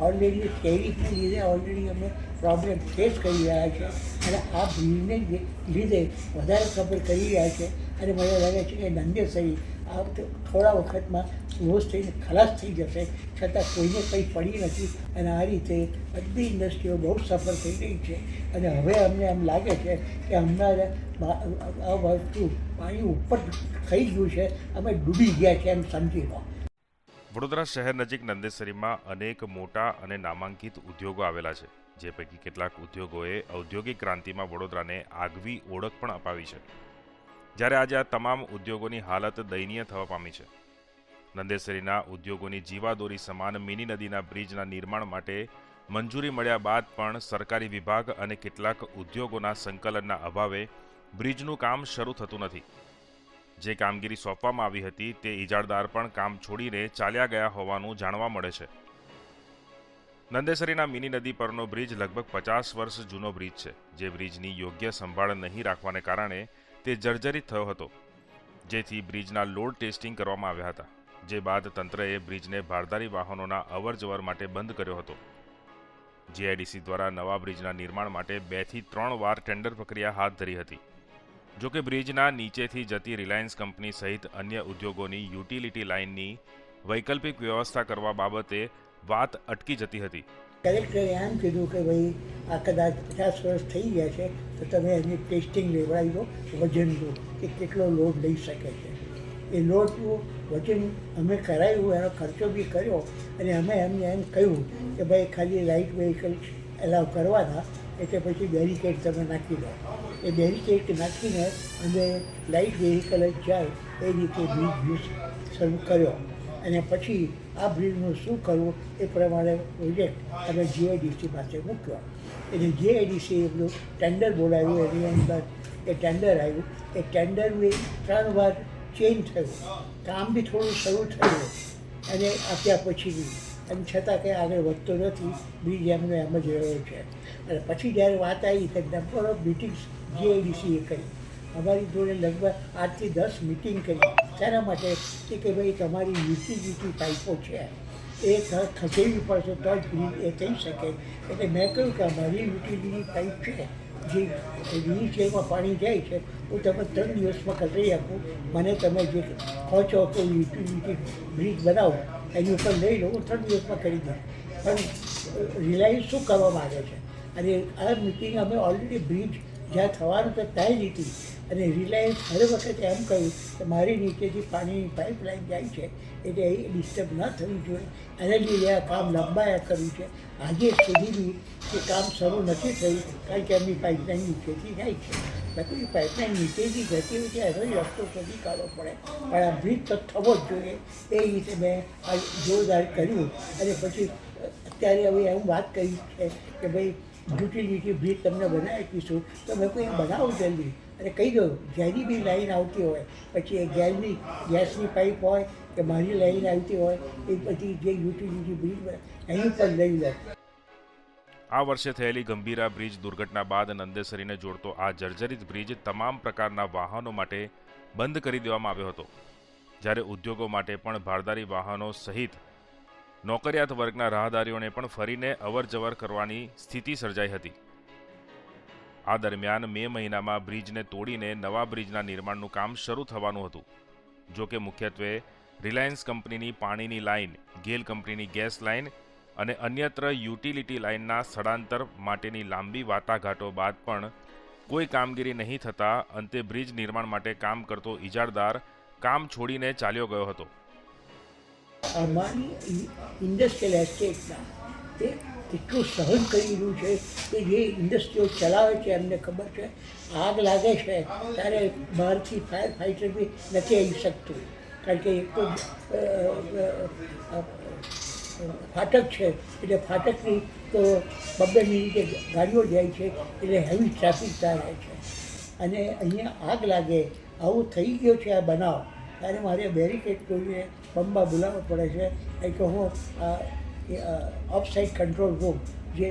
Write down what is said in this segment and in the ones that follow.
Already ટેરિફને લીધે already અમે problem face કરી રહ્યા છે અને આ બ્રિજને લીધે વધારે ખબર કરી રહ્યા છે અને મને લાગે છે કે નંદેસરી આ થોડા વખતમાં હોશ થઈને ખલાસ થઈ જશે છતાં કોઈને કંઈ પડી નથી અને આ રીતે બધી ઇન્ડસ્ટ્રીઓ બહુ સફર થઈ રહી છે અને હવે અમને એમ લાગે છે કે હમણાં આ વસ્તુ પાણી ઉપર થઈ ગયું છે અમે ડૂબી ગયા છે એમ સમજી લો વડોદરા શહેર નજીક નંદેસરીમાં અનેક મોટા અને નામાંકિત ઉદ્યોગો આવેલા છે, જે પૈકી કેટલાક ઉદ્યોગોએ ઔદ્યોગિક ક્રાંતિમાં વડોદરાને આગવી ઓળખ પણ અપાવી છે. જ્યારે આજે આ તમામ ઉદ્યોગોની હાલત દયનીય થવા પામી છે. નંદેસરીના ઉદ્યોગોની જીવાદોરી સમાન મિની નદીના બ્રિજના નિર્માણ માટે મંજૂરી મળ્યા બાદ પણ સરકારી વિભાગ અને કેટલાક ઉદ્યોગોના સંકલનના અભાવે બ્રિજનું કામ શરૂ થતું નથી. જે કામગીરી સોંપવામાં આવી હતી તે ઇજારદાર પણ કામ છોડીને ચાલ્યા ગયા હોવાનું જાણવા મળે છે. નંદેસરીના મિની નદી પરનો બ્રિજ લગભગ પચાસ વર્ષ જૂનો બ્રિજ છે, જે બ્રિજની યોગ્ય સંભાળ નહીં રાખવાને કારણે તે જર્જરિત થયો હતો, જેથી બ્રિજના લોડ ટેસ્ટિંગ કરવામાં આવ્યા હતા, જે બાદ તંત્રએ બ્રિજને ભારદારી વાહનોના અવરજવર માટે બંધ કર્યો હતો. જીઆઈડીસી દ્વારા નવા બ્રિજના નિર્માણ માટે બેથી ત્રણ વાર ટેન્ડર પ્રક્રિયા હાથ ધરી હતી. જોકે બ્રિજના નીચેથી જતી રિલાયન્સ કંપની સહિત અન્ય ઉદ્યોગોની યુટિલિટી લાઇનની વૈકલ્પિક વ્યવસ્થા કરવા બાબતે વાત અટકી જતી હતી. કલેક્ટરે એમ કીધું કે ભાઈ, આ કદાચ પચાસ વર્ષ થઈ ગયા છે, તો તમે એની ટેસ્ટિંગ લેવડાવી દો વજનનું કે કેટલો લોડ લઈ શકે છે. એ લોડનું વજન અમે કરાવ્યું એનો ખર્ચો બી કર્યો, અને અમે એમને એમ કહ્યું કે ભાઈ, ખાલી લાઇટ વેહિકલ એલાવ કરવાના એટલે પછી બેરિકેડ તમે નાખી દો. એ બેરિકેડ નાખીને અમે લાઇટ વેહિકલ જ જાય એ રીતે બ્રિજ યુઝ શરૂ કર્યો. અને પછી આ બ્રિજનું શું કરવું એ પ્રમાણે પ્રોજેક્ટ અમે જીઆઈડીસી પાસે મૂક્યો. એટલે જીઆઈડીસી એમનું ટેન્ડર બોલાવ્યું, એની અંદર એ ટેન્ડર આવ્યું. એ ટેન્ડર બી ત્રણ વાર ચેન્જ થયું. કામ બી થોડું શરૂ થયું. અને આપ્યા પછી બી. અને છતાં કંઈ આગળ વધતો નથી. બ્રિજ એમનો એમ જ રહ્યો છે. અને પછી જ્યારે વાત આવી કે નંબર ઓફ મિટિંગ્સ જીઆઈડીસીએ કરી. અમારી જોડે લગભગ આઠથી દસ મિટિંગ કરી. તેના માટે? કે ભાઈ તમારી યુટિલિટી પાઇપો છે. એ ખ- ખસેડવી પડશે તો જ બ્રિજ એ થઈ શકે. એટલે મેં કહ્યું કે અમારી યુટિલિટી પાઇપ છે. જે વ્હીલચેરમાં પાણી જાય છે, હું તમે ત્રણ દિવસમાં કરી આપું. મને તમે જે કહો છો કે યુટિલિટી બ્રિજ બનાવો એની ઉપર લઈ લો ત્રણ દિવસમાં કરી દઉં. પણ રિલાયન્સ શું કરવા માગે છે? અને આ મિટિંગ અમે ઓલરેડી બ્રિજ જ્યાં થવાનું તો ત્યાં લીધી. અને રિલાયન્સ હર વખતે એમ કહ્યું કે મારી નીચેથી પાણીની પાઇપલાઇન જાય છે, એટલે એ ડિસ્ટર્બ ન થવી જોઈએ. એને લીધે આ કામ લંબાયા કર્યું છે. આજે સુધી બી એ કામ શરૂ નથી થયું કારણ કે એમની પાઇપલાઇન નીચેથી જાય છે. એ પાઇપલાઇન નીચેથી જતી હોય છે, એનો રસ્તો શોધી કાઢવો પડે. પણ આ બ્રિજ તો થવો જ જોઈએ. એ રીતે મેં આ જોરદાર કર્યું. અને પછી અત્યારે હવે હું વાત કરી છે કે ભાઈ, યુટિલિટી બ્રિજ તમને બનાવી આપીશું. તો મેં કોઈ બનાવું જલ્દી. અને કહી દઉં જેની બી લાઈન આવતી હોય. પછી એ ગેસની ગેસની પાઇપ હોય કે મારી લાઈન આવતી હોય, એ પછી જે યુટિલિટી બ્રિજ એની પર લઈ લો. આ વર્ષે થયેલી ગંભીરા બ્રિજ દુર્ઘટના બાદ નંદેસરીને જોડતો આ જર્જરિત બ્રિજ તમામ પ્રકારના વાહનો માટે બંધ કરી દેવામાં આવ્યો હતો. જ્યારે ઉદ્યોગો માટે પણ ભારદારી વાહનો સહિત નોકરિયાત વર્ગના રાહદારીઓને પણ ફરીને અવરજવર કરવાની સ્થિતિ સર્જાઈ હતી. આ દરમિયાન મે મહિનામાં બ્રિજને તોડીને નવા બ્રિજના નિર્માણનું કામ શરૂ થવાનું હતું. જો કે મુખ્યત્વે રિલાયન્સ કંપનીની પાણીની લાઇન, ગેલ કંપનીની ગેસ લાઇન અને અન્યત્ર યુટિલિટી લાઇનના સ્થળાંતર માટેની લાંબી વાટાઘાટો બાદ પણ કોઈ કામગીરી નહીં થતાં અંતે બ્રિજ નિર્માણ માટે કામ કરતો ઇજારદાર કામ છોડીને ચાલ્યો ગયો હતો. અમારી કેટલું સહન કરી રહ્યું છે કે જે ઇન્ડસ્ટ્રીઓ ચલાવે છે એમને ખબર છે? આગ લાગે છે ત્યારે બહારથી ફાયર ફાઇટર બી નથી આવી શકતું. કારણ કે એક તો ફાટક છે. એટલે ફાટકની તો બબ્બે મિનિટે ગાડીઓ જાય છે, એટલે હેવી ટ્રાફિક રહે છે. અને અહીંયા આગ લાગે. આવું થઈ ગયો છે આ બનાવ. ત્યારે મારે બેરિકેડ કરીને બંબા બોલાવવો પડે છે. એ કે હું ઓફ સાઇડ કંટ્રોલ રૂમ જે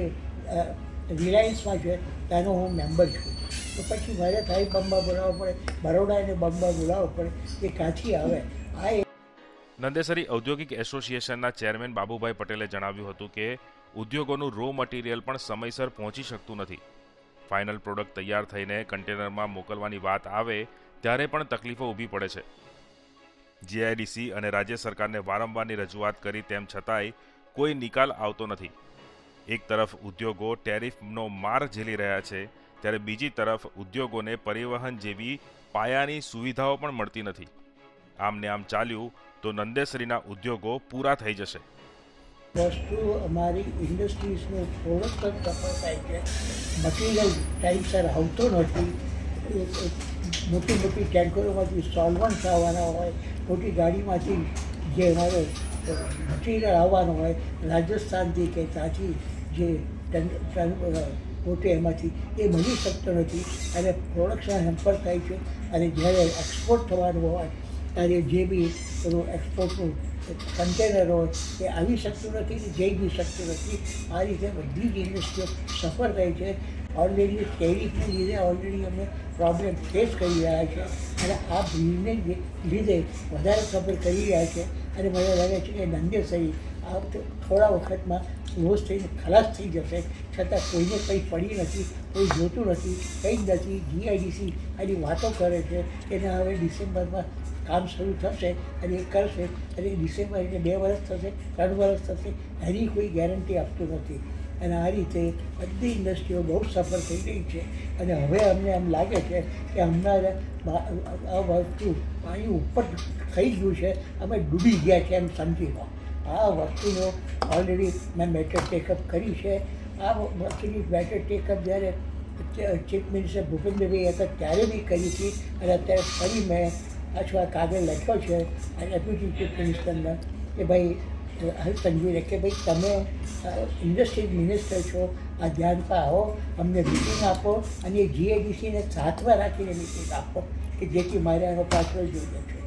રિલાયન્સમાં છે, ત્યાંનો હું મેમ્બર છું. તો પછી મારે થાય બંબા બોલાવવો પડે. બરોડા એને બંબા બોલાવવો પડે. એ કાંથી આવે. આ નંદેસરી ઔદ્યોગિક એસોસિએશનના ચેરમેન બાબુભાઈ પટેલે જણાવ્યું હતું કે ઉદ્યોગોનું રો મટીરિયલ પણ સમયસર પહોંચી શકતું નથી. ફાઇનલ પ્રોડક્ટ તૈયાર થઈને કન્ટેનરમાં મોકલવાની વાત આવે ત્યારે પણ તકલીફો ઊભી પડે છે. જીઆઈડીસી અને રાજ્ય સરકારને વારંવારની રજૂઆત કરી તેમ છતાંય કોઈ નિકાલ આવતો નથી. એક તરફ ઉદ્યોગો ટેરિફનો માર ઝીલી રહ્યા છે, ત્યારે બીજી તરફ ઉદ્યોગોને પરિવહન જેવી પાયાની સુવિધાઓ પણ મળતી નથી. આમને આમ ચાલ્યું તો નંદેસરીના ઉદ્યોગો પૂરા થઈ જશે. વસ્તુ અમારી ઇન્ડસ્ટ્રીઝનું પ્રોડક્શન સફળ થાય છે. મટીરિયલ ટાઈમસર આવતો નથી. મોટી મોટી ટેન્કરોમાંથી સોલ્વન્ટ્સ આવવાના હોય, મોટી ગાડીમાંથી જે અમારો મટીરિયલ આવવાનું હોય રાજસ્થાનથી કે ત્યાંથી જે પોતે એમાંથી એ મળી શકતો નથી. અને પ્રોડક્શન હેમ્પર થાય છે. અને જ્યારે એક્સપોર્ટ થવાનું હોય ત્યારે જે બી પેલું એક્સપોર્ટનું કન્ટેનર હોય, એ આવી શકતું નથી કે જઈ બી શકતું નથી. આ રીતે બધી જ ઇન્ડસ્ટ્રીઓ સફળ થઈ છે. ઓલરેડી ટેરિફને લીધે ઓલરેડી અમે પ્રોબ્લેમ ફેસ કરી રહ્યા છે. અને આ ભીડને લીધે વધારે સફર કરી રહ્યા છે. અને મને લાગે છે કે નંદેસરી આ થોડા વખતમાં ક્લોઝ થઈને ખલાસ થઈ જશે. છતાં કોઈને કંઈ પડી નથી, કોઈ જોતું નથી, કંઈ જ નથી. જીઆઈડીસી આની વાતો કરે છે એને હવે ડિસેમ્બરમાં કામ શરૂ થશે અને એ કરશે અને ડિસેમ્બર એટલે બે વર્ષ થશે, ત્રણ વર્ષ થશે, એની કોઈ ગેરંટી આપતું નથી. અને આ રીતે બધી ઇન્ડસ્ટ્રીઓ બહુ સફળ થઈ રહી છે. અને હવે અમને એમ લાગે છે કે હમણાં આ વસ્તુ પાણી ઉપર થઈ ગયું છે. અમે ડૂબી ગયા છે એમ સમજી લો આ વસ્તુનો ઓલરેડી મેં મેટર ટેકઅપ કરી છે. આ વસ્તુની મેટર ટેકઅપ જ્યારે ચીફ મિનિસ્ટર ભૂપેન્દ્રભાઈ હતા ત્યારે બી કરી હતી અને અત્યારે ફરી મેં અથવા કાગળ લખ્યો છે અને ડેપ્યુટી ચીફ મિનિસ્ટરને કે ભાઈ હર્ષ સંઘવીને કે ભાઈ, તમે ઇન્ડસ્ટ્રી મિનિસ્ટર છો, આ ધ્યાન પર આવો અમને મિટિંગ આપો અને જીએડીસીને સાથમાં રાખીને મિટિંગ આપો કે જેથી મારે એનો પાછળ જોઈએ છે.